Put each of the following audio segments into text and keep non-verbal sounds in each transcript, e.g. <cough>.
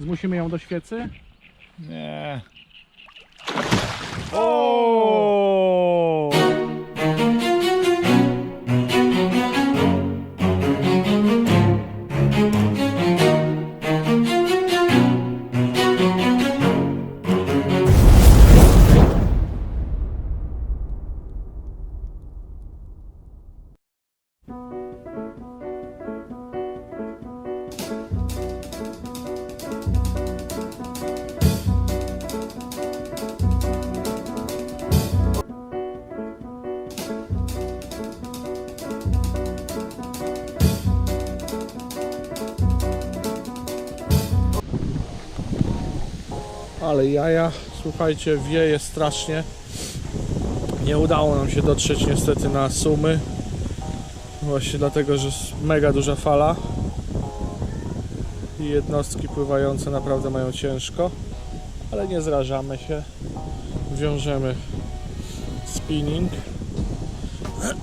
Zmusimy ją do świecy? Nie. O! Ale jaja, słuchajcie, wieje strasznie. Nie udało nam się dotrzeć niestety na sumy. Właśnie dlatego, że jest mega duża fala. I jednostki pływające naprawdę mają ciężko. Ale nie zrażamy się. Wiążemy spinning.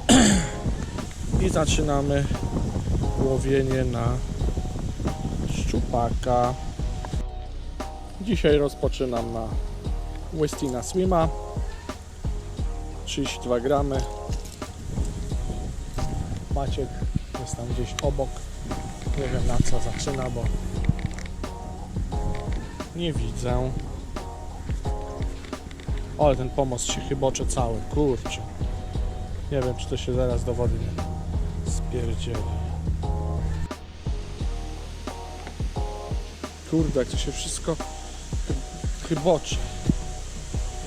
<clears throat> I zaczynamy łowienie na szczupaka. Dzisiaj rozpoczynam na Westina Swima. 32 gramy. Maciek jest tam gdzieś obok. Nie wiem na co zaczyna, bo nie widzę. Ale ten pomost się chybocze cały, kurczę. Nie wiem czy to się zaraz do wody nie spierdzieli. Kurde jak to się wszystko chybocze.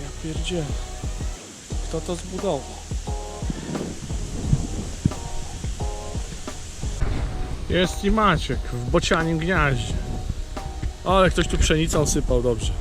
Ja pierdzielę. Kto to zbudował? Jest i Maciek w bocianim gniaździe. Ale ktoś tu pszenicą sypał dobrze.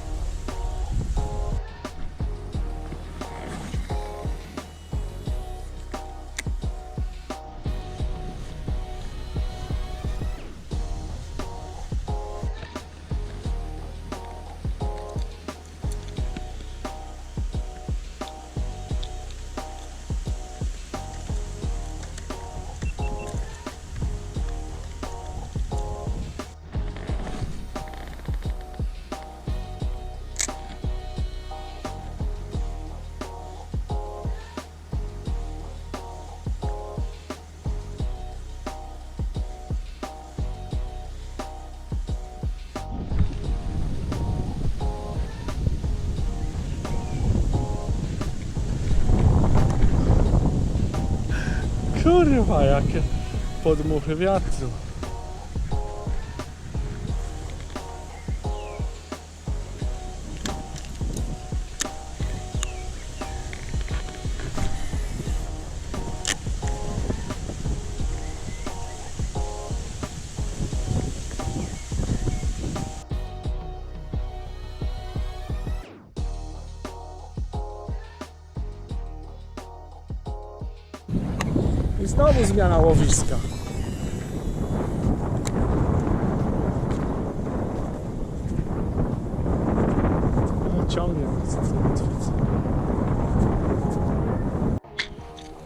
Kurwa, jakie podmuchy wiatru. Znowu zmiana łowiska. No, Ciągnie.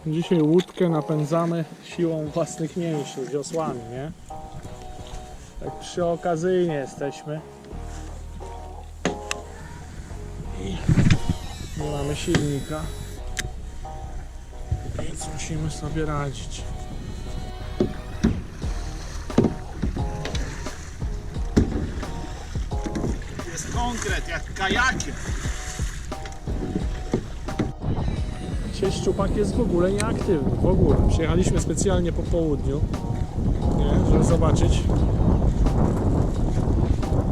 Dzisiaj łódkę napędzamy siłą własnych mięśni, wiosłami, nie? Tak przyokazyjnie jesteśmy. I nie mamy silnika. Musimy sobie radzić. Jest konkret, jak kajakiem. Dzisiaj szczupak jest w ogóle nieaktywny, w ogóle. Przyjechaliśmy specjalnie po południu, nie, żeby zobaczyć.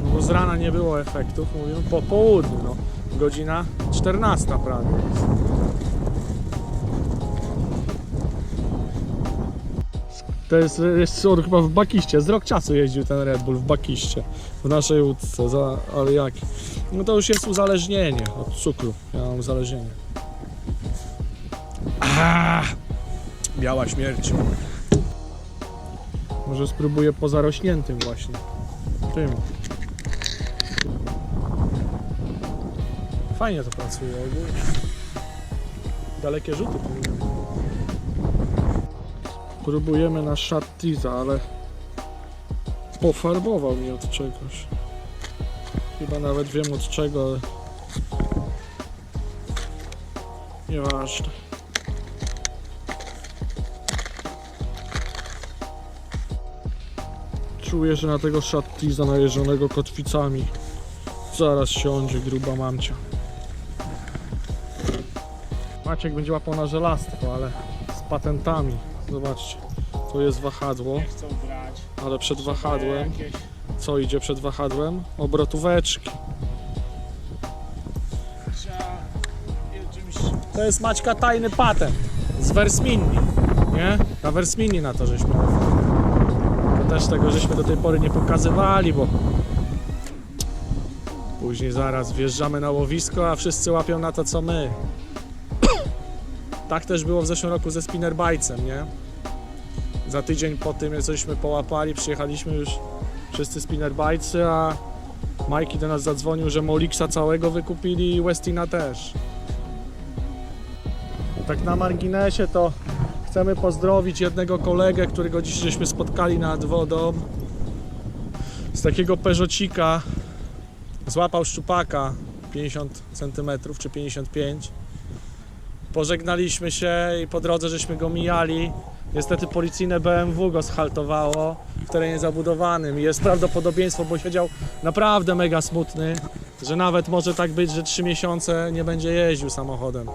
No bo z rana nie było efektów, mówimy po południu, no. Godzina 14 prawie. jest. To jest, jest on chyba w Bakiście, z rok czasu jeździł ten Red Bull w Bakiście, w naszej łódce, za, ale jak? No to już jest uzależnienie od cukru, ja mam uzależnienie. Ah, biała śmierć. Może spróbuję po zarośniętym właśnie. Tym. Fajnie to pracuje ogólnie. Dalekie rzuty powinny. Próbujemy na Shattiza, ale pofarbował mnie od czegoś. Chyba nawet wiem od czego, ale... Nieważne. Czuję, że na tego szattiza najeżonego kotwicami zaraz siądzie gruba mamcia. Maciek będzie łapał na żelastwo, ale z patentami. Zobaczcie, to jest wahadło, Nie chcą brać. ale przed wahadłem, Jakieś co idzie przed wahadłem? Obrotóweczki. trzeba czymś To jest Maćka tajny patent z Versmini, nie? Na Versmini na to żeśmy. To też tego żeśmy do tej pory nie pokazywali, bo później zaraz wjeżdżamy na łowisko, a wszyscy łapią na to co my. Tak też było w zeszłym roku ze spinnerbajcem, nie? Za tydzień po tym, jak żeśmy połapali, przyjechaliśmy już wszyscy spinnerbajcy, a Majki do nas zadzwonił, że Molixa całego wykupili i Westina też. Tak na marginesie to chcemy pozdrowić jednego kolegę, którego dziś żeśmy spotkali nad wodą. Z takiego Peugeotika złapał szczupaka 50 cm czy 55. Pożegnaliśmy się i po drodze żeśmy go mijali. Niestety policyjne BMW go schaltowało w terenie zabudowanym. Jest prawdopodobieństwo, bo siedział naprawdę mega smutny, że nawet może tak być, że 3 miesiące nie będzie jeździł samochodem.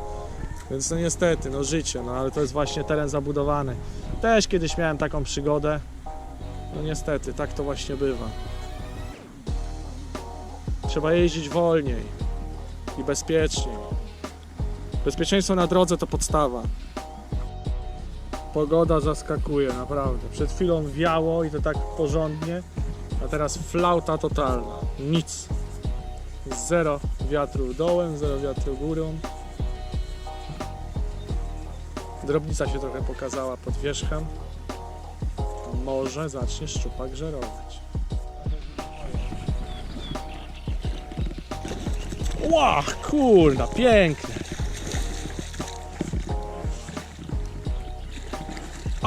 Więc no niestety, no życie, no ale to jest właśnie teren zabudowany. Też kiedyś miałem taką przygodę. No niestety, tak to właśnie bywa. Trzeba jeździć wolniej i bezpieczniej. Bezpieczeństwo na drodze to podstawa. Pogoda zaskakuje, naprawdę. Przed chwilą wiało i to tak porządnie, a teraz flauta totalna. Nic. Zero wiatru dołem, zero wiatru górą. Drobnica się trochę pokazała pod wierzchem. Może zacznie szczupak żerować. Ła, kurna, pięknie.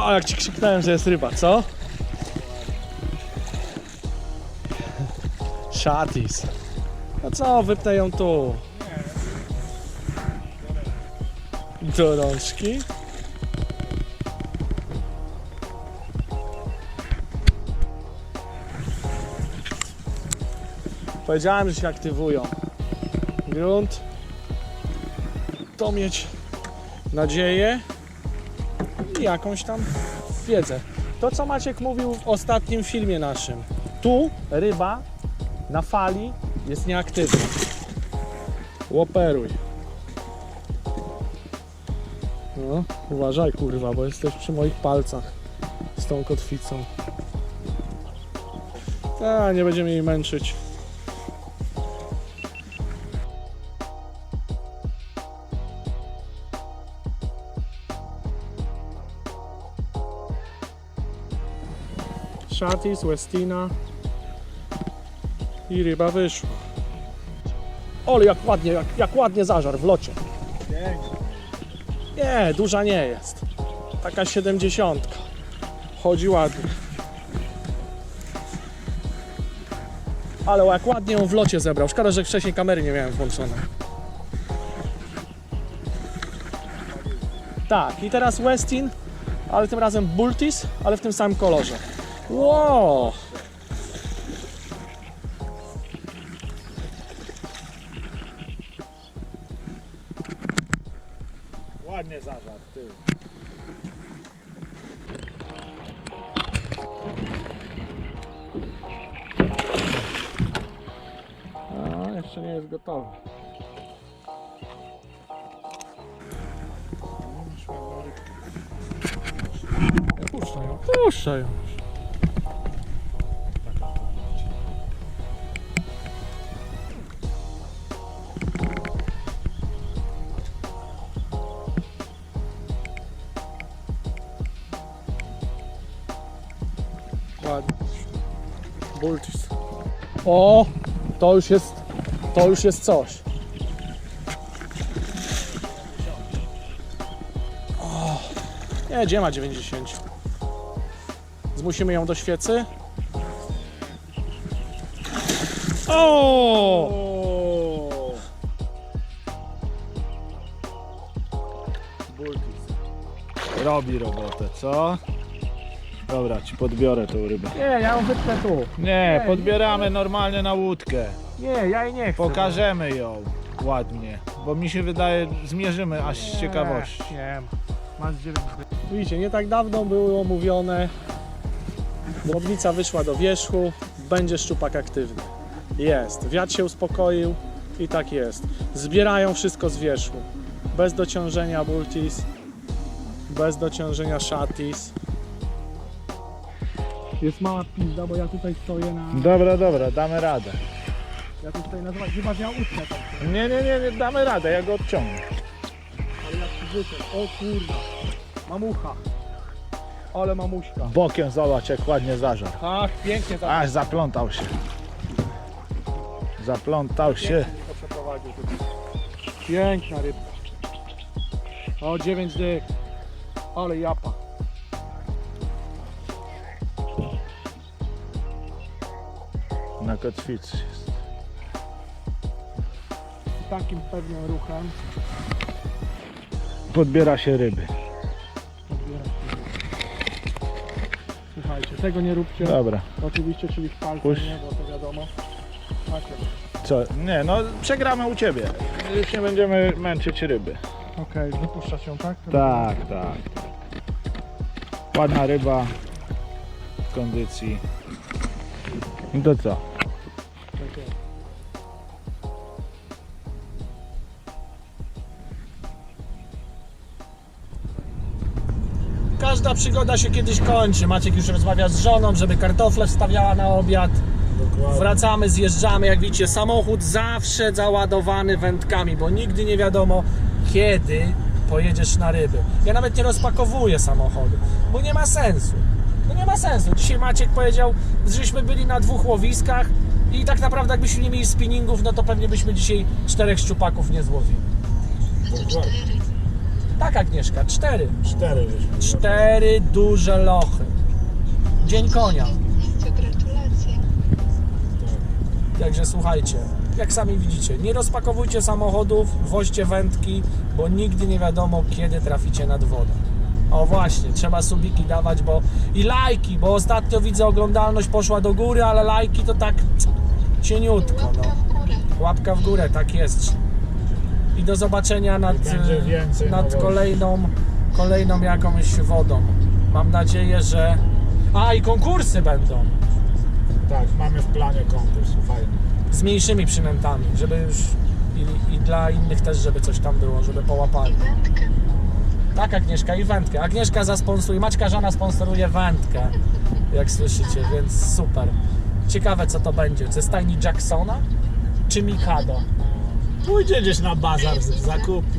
A jak ci krzyknąłem, że jest ryba, co? Szatis. No co, wypnę ją tu. Do rączki. Powiedziałem, że się aktywują. Grunt. To mieć nadzieję i jakąś tam wiedzę. To, co Maciek mówił w ostatnim filmie naszym. Tu ryba na fali jest nieaktywna. Łoperuj. No, uważaj kurwa, bo jesteś przy moich palcach z tą kotwicą. A, nie będziemy jej męczyć. Szatis, Westina i ryba wyszła. Ole, jak ładnie, jak, jak ładnie zażar w locie. Nie, duża nie jest. Taka 70. Chodzi ładnie. Ale jak ładnie ją w locie zebrał. Szkoda, że wcześniej kamery nie miałem włączone. Tak, i teraz Westin, ale tym razem Bultis, ale w tym samym kolorze. Wow! ładnie zażar. Ty. A, jeszcze nie jest gotowy. Puszczaj ją, puszczaj ją. O, to już jest, to już jest coś. O, nie, gdzie ma 90? Zmusimy ją do świecy. O! Robi robotę, co? Dobra, ci podbiorę tą rybę. Nie, ja ją wytnę tu. Nie, podbieramy normalnie na łódkę. Nie, ja jej nie chcę. Pokażemy ją ładnie, bo mi się wydaje, zmierzymy aż z Nie, ciekawości. Nie, masz 9 Widzicie, nie tak dawno było mówione, Drobnica wyszła do wierzchu, będzie szczupak aktywny. Jest, wiatr się uspokoił i tak jest. Zbierają wszystko z wierzchu. Bez dociążenia bultis, bez dociążenia szatis. Jest mała pizda, bo ja tutaj stoję na... Dobra, dobra, damy radę. Ja tu stoję na... Chyba, że ja tam. Nie, nie, nie, nie damy radę, ja go odciągnę. Ale ja rzucę. O kurwa. Mamucha. Ale mamuśka. Bokiem zobacz jak ładnie zażar. Ach, pięknie tam. Aż zaplątał się. Zaplątał się. Pięknie mi to przeprowadził tutaj. Piękna rybka. O, 9 dyk. Ale japa. Na kotwicy jest. Takim pewnym ruchem Podbiera się ryby. odbiera się. Słuchajcie, tego nie róbcie. Dobra. Oczywiście, czyli w palce, Puść. nie, bo to wiadomo. Macie. Co? Nie, no przegramy u ciebie. Już nie będziemy męczyć ryby. Okej, wypuszcza się, tak? Tak, tak. Ładna ryba w kondycji. I to co? Każda przygoda się kiedyś kończy. Maciek już rozmawia z żoną, żeby kartofle wstawiała na obiad. Wracamy, zjeżdżamy. Jak widzicie, samochód zawsze załadowany wędkami, bo nigdy nie wiadomo, kiedy pojedziesz na ryby. Ja nawet nie rozpakowuję samochodu, bo nie ma sensu. No nie ma sensu. Dzisiaj Maciek powiedział, żeśmy byli na dwóch łowiskach i tak naprawdę jakbyśmy nie mieli spinningów, no to pewnie byśmy dzisiaj czterech szczupaków nie złowili. Tak Agnieszka, cztery. Cztery żeśmy. Cztery duże lochy. Dzień konia. Gratulacje. Także słuchajcie, jak sami widzicie, nie rozpakowujcie samochodów, woźcie wędki, bo nigdy nie wiadomo, kiedy traficie nad wodę. O właśnie, trzeba subiki dawać, bo i lajki, bo ostatnio widzę oglądalność poszła do góry, ale lajki to tak cieniutko. No. Łapka w górę. Łapka w górę, tak jest. I do zobaczenia nad, więcej nad kolejną, kolejną jakąś wodą. Mam nadzieję, że... A, i konkursy będą. Tak, mamy w planie konkurs, fajny. z mniejszymi przynętami, żeby już i, i dla innych też, żeby coś tam było, żeby I połapali. wędkę. Tak, Agnieszka i wędkę. Agnieszka zasponsoruje, Maćka żona sponsoruje wędkę, jak słyszycie, więc super. Ciekawe co to będzie, ze stajni Jacksona czy Mikado? Pójdzie gdzieś na bazar, zakupi.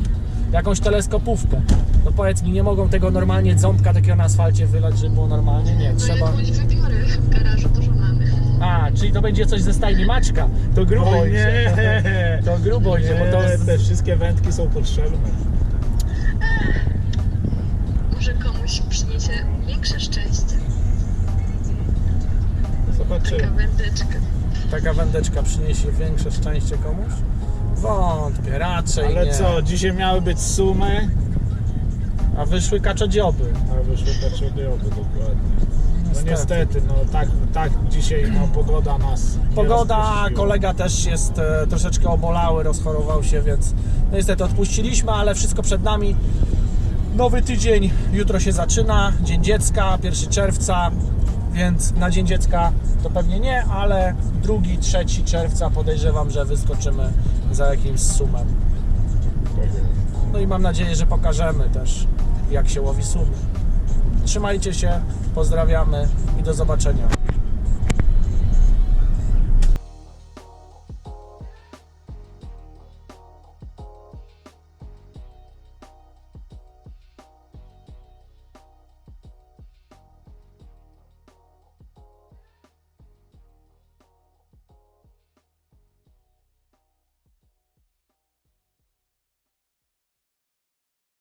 Jakąś teleskopówkę. No powiedz mi, nie mogą tego normalnie ząbka takiego na asfalcie wylać, żeby było normalnie? Nie, No trzeba... jakąś wybiorę w garażu, dużo mamy. A, czyli to będzie coś ze stajni Maćka. To grubo Oj, idzie. nie. To grubo idzie, bo to... te wszystkie wędki są potrzebne. Może komuś przyniesie większe szczęście. Zobaczymy. Taka wędeczka. taka wędeczka przyniesie większe szczęście komuś? Wątpię, raczej Ale nie. co, dzisiaj miały być sumy, A wyszły kaczodzioby. a wyszły peczodioby dokładnie. No niestety, no tak, tak dzisiaj no, pogoda nas nie Pogoda, rozpuściła. kolega też jest e, troszeczkę obolały, rozchorował się, więc no niestety odpuściliśmy, ale wszystko przed nami. Nowy tydzień, jutro się zaczyna, Dzień Dziecka, 1 czerwca, więc na Dzień Dziecka to pewnie nie, ale 2, 3 czerwca podejrzewam, że wyskoczymy za jakimś sumem. No i mam nadzieję, że pokażemy też, jak się łowi sumy. Trzymajcie się, pozdrawiamy i do zobaczenia.